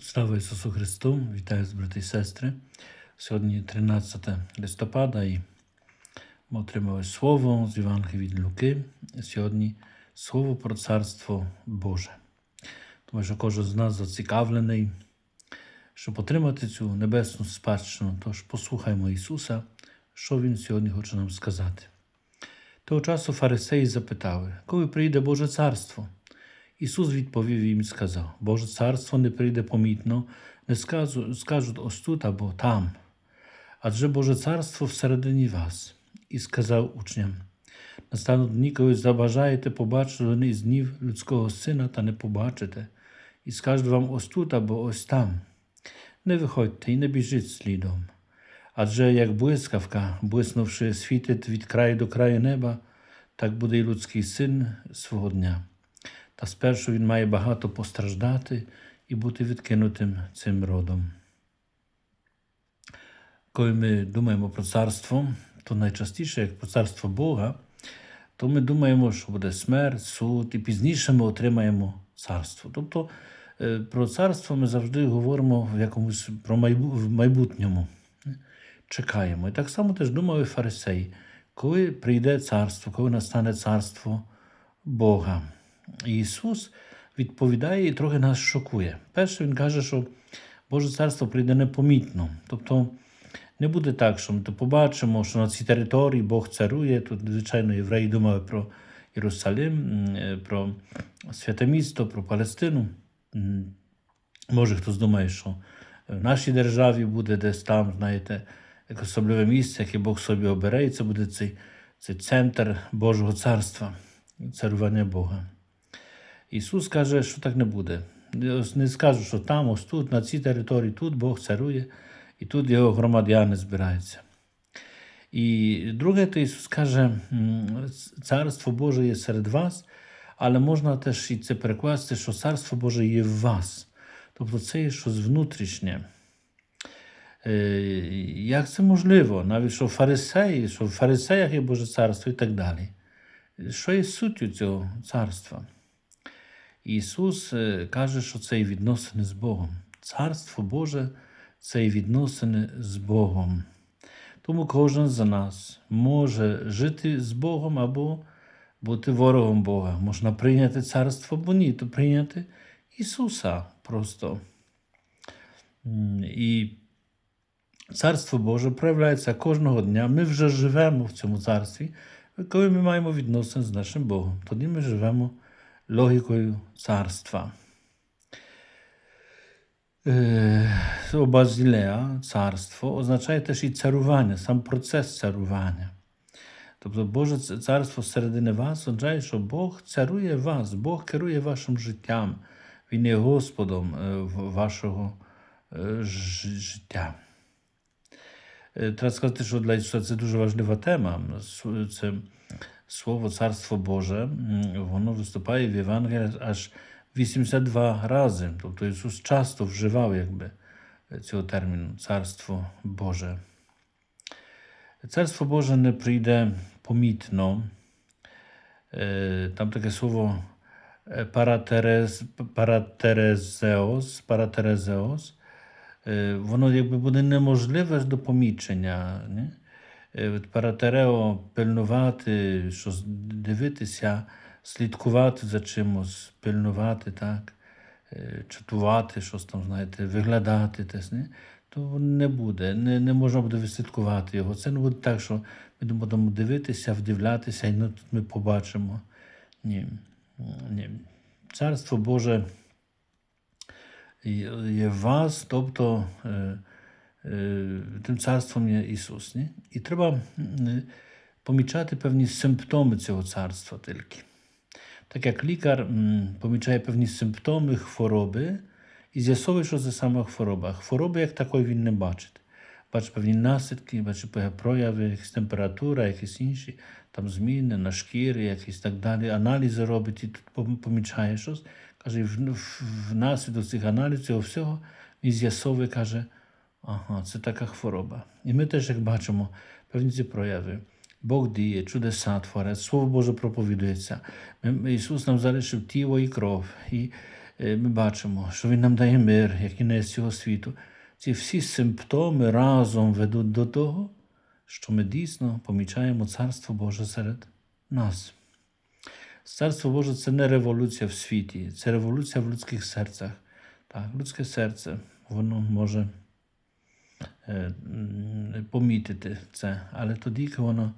Слава Ісусу Христу! Вітаю з брати і сестри. Сьогодні 13 листопада і ми отримали слово з Євангелії від Луки. Сьогодні слово про Царство Боже. Тому що кожен з нас зацікавлений, щоб отримати цю небесну спадщину. Тож послухаймо Ісуса, що Він сьогодні хоче нам сказати. Того часу фарисеї запитали, коли прийде Боже Царство? Ісус відповів їм і сказав: Боже царство не прийде помітно, не скажу, скажуть ось тут або там, адже Боже царство всередині вас. І сказав учням: настануть дні, коли забажаєте побачити один із днів людського сина, та не побачите, і скажуть вам ось тут або ось там. Не виходьте і не біжіть слідом. Адже як блискавка, блиснувши, світить від краю до краю неба, так буде і людський син свого дня. Та спершу він має багато постраждати і бути відкинутим цим родом. Коли ми думаємо про царство, то найчастіше, як про царство Бога, то ми думаємо, що буде смерть, суд, і пізніше ми отримаємо царство. Тобто е, про царство ми завжди говоримо в якомусь про майбу, в майбутньому. Чекаємо. І так само теж думали фарисеї, коли прийде царство, коли настане царство Бога. Ісус відповідає і трохи нас шокує. Перше, Він каже, що Боже царство прийде непомітно. Тобто не буде так, що ми то побачимо, що на цій території Бог царує. Тут, звичайно, євреї думали про Єрусалим, про святе місто, про Палестину. Може, хтось думає, що в нашій державі буде десь там, знаєте, як особливе місце, яке Бог собі обере, і це буде цей, цей центр Божого царства, царювання Бога. Ісус каже, що так не буде. Не скажу, що там, ось тут, на цій території, тут Бог царує, і тут його громадяни збираються. І друге, то Ісус каже, Царство Боже є серед вас, але можна теж і це перекласти, що Царство Боже є в вас. Тобто це є щось внутрішнє. Як це можливо? Навіть що фарисеї, що в фарисеях є Боже царство і так далі. Що є суттю цього царства? Ісус каже, що це відносини з Богом. Царство Боже це відносини з Богом. Тому кожен з нас може жити з Богом або бути ворогом Бога. Можна прийняти царство, або ні, то прийняти Ісуса просто. І Царство Боже проявляється кожного дня. Ми вже живемо в цьому царстві, коли ми маємо відносини з нашим Богом. Тоді ми живемо логікою царства. Базілея, царство, означає теж і царування, сам процес царування. Тобто Боже царство середини вас означає, що Бог царує вас, Бог керує вашим життям, Він є Господом вашого життя. Треба сказати, що для Ісуса це дуже важлива тема. Це Слово Царство Боже, воно виступає в Євангелії аж 82 рази. Тобто Ісус часто вживав якби, цього терміну Царство Боже. Царство Боже не прийде помітно. Там таке слово паратерез, паратерезеос, паратерезеос. Воно якби буде неможливе до помічення. Не? Паратерео пильнувати, щось дивитися, слідкувати за чимось, пильнувати, так, чатувати, щось там, знаєте, виглядати, тес, не? то не буде, не не можна буде вислідкувати його. Це не буде так, що ми будемо дивитися, вдивлятися, і ну, тут ми побачимо. Ні. Ні. Царство Боже є в вас, тобто. Тим царством є Ісус. Ні? І треба помічати певні симптоми цього царства тільки. Так як лікар помічає певні симптоми хвороби і з'ясовує, що це саме хвороба. Хвороби як такої він не бачить. Бачить певні наслідки, бачить прояви, якась температура, якісь інші там зміни на шкірі, якісь так далі. Аналізи робить і тут помічає щось. Каже, внаслідок цих аналізів цього всього він з'ясовує, каже. Ага, це така хвороба. І ми теж, як бачимо, певні ці прояви. Бог діє, чудеса творить, Слово Боже проповідується. Ісус нам залишив тіло і кров. І е, ми бачимо, що Він нам дає мир, як кінець цього світу. Ці всі симптоми разом ведуть до того, що ми дійсно помічаємо Царство Боже серед нас. Царство Боже це не революція в світі, це революція в людських серцях. Так, людське серце, воно може помітити це, але тоді, коли воно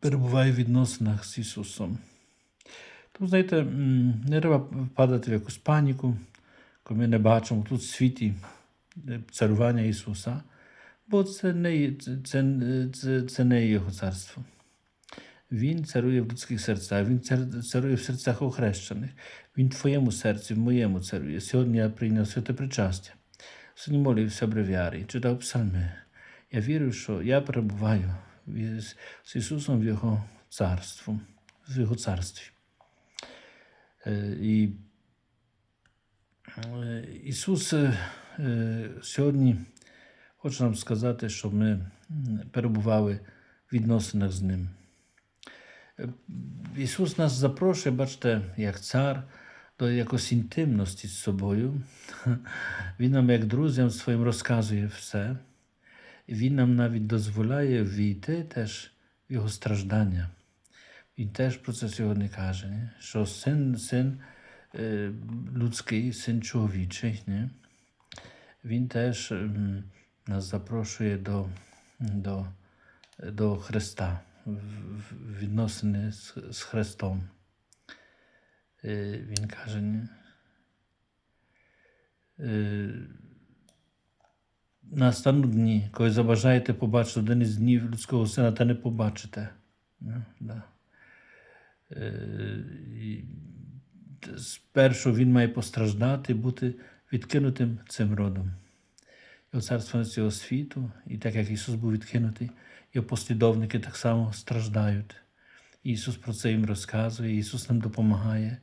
перебуває в відносинах з Ісусом. Тому, знаєте, не треба впадати в якусь паніку, коли ми не бачимо тут в світі е, царювання Ісуса, бо це не, це, це, це не Його царство. Він царує в людських серцях, Він царує в серцях охрещених. Він в твоєму серці, в моєму царує. Сьогодні я прийняв святе причастя. Сьогодні молився бревіарій, читав псалми. Я вірю, що я перебуваю з- Ісусом в Його царстві, в Його царстві. Е, І е, Ісус е, сьогодні хоче нам сказати, що ми перебували в відносинах з Ним. Ісус нас запрошує, бачите, як цар, до якоїсь інтимності з собою. Він нам, як друзям своїм, розказує все. І Він нам навіть дозволяє війти теж в його страждання. Він теж про це сьогодні каже, ні? що син, син е, людський, син чоловічий, ні? він теж м, нас запрошує до, до, до Христа, в, в відносини з, з Христом. Е, Він каже? Е, настануть дні, коли забажаєте побачити один із днів людського сина, та не побачите. Ну, да. Е, і Спершу він має постраждати, бути відкинутим цим родом. Його царство цього світу, і так як Ісус був відкинутий, його послідовники так само страждають. Ісус про це їм розказує, Ісус нам допомагає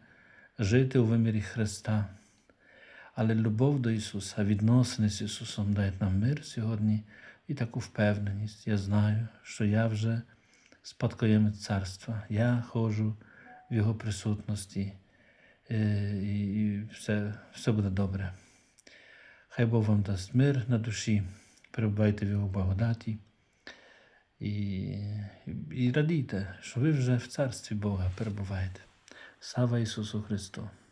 жити у вимірі Христа. Але любов до Ісуса, відносини з Ісусом дають нам мир сьогодні і таку впевненість. Я знаю, що я вже спадкоємець царства. Я ходжу в Його присутності, е, і все, все буде добре. Хай Бог вам дасть мир на душі, перебувайте в Його благодаті і, і радійте, що ви вже в царстві Бога перебуваєте. Слава Ісусу Христу!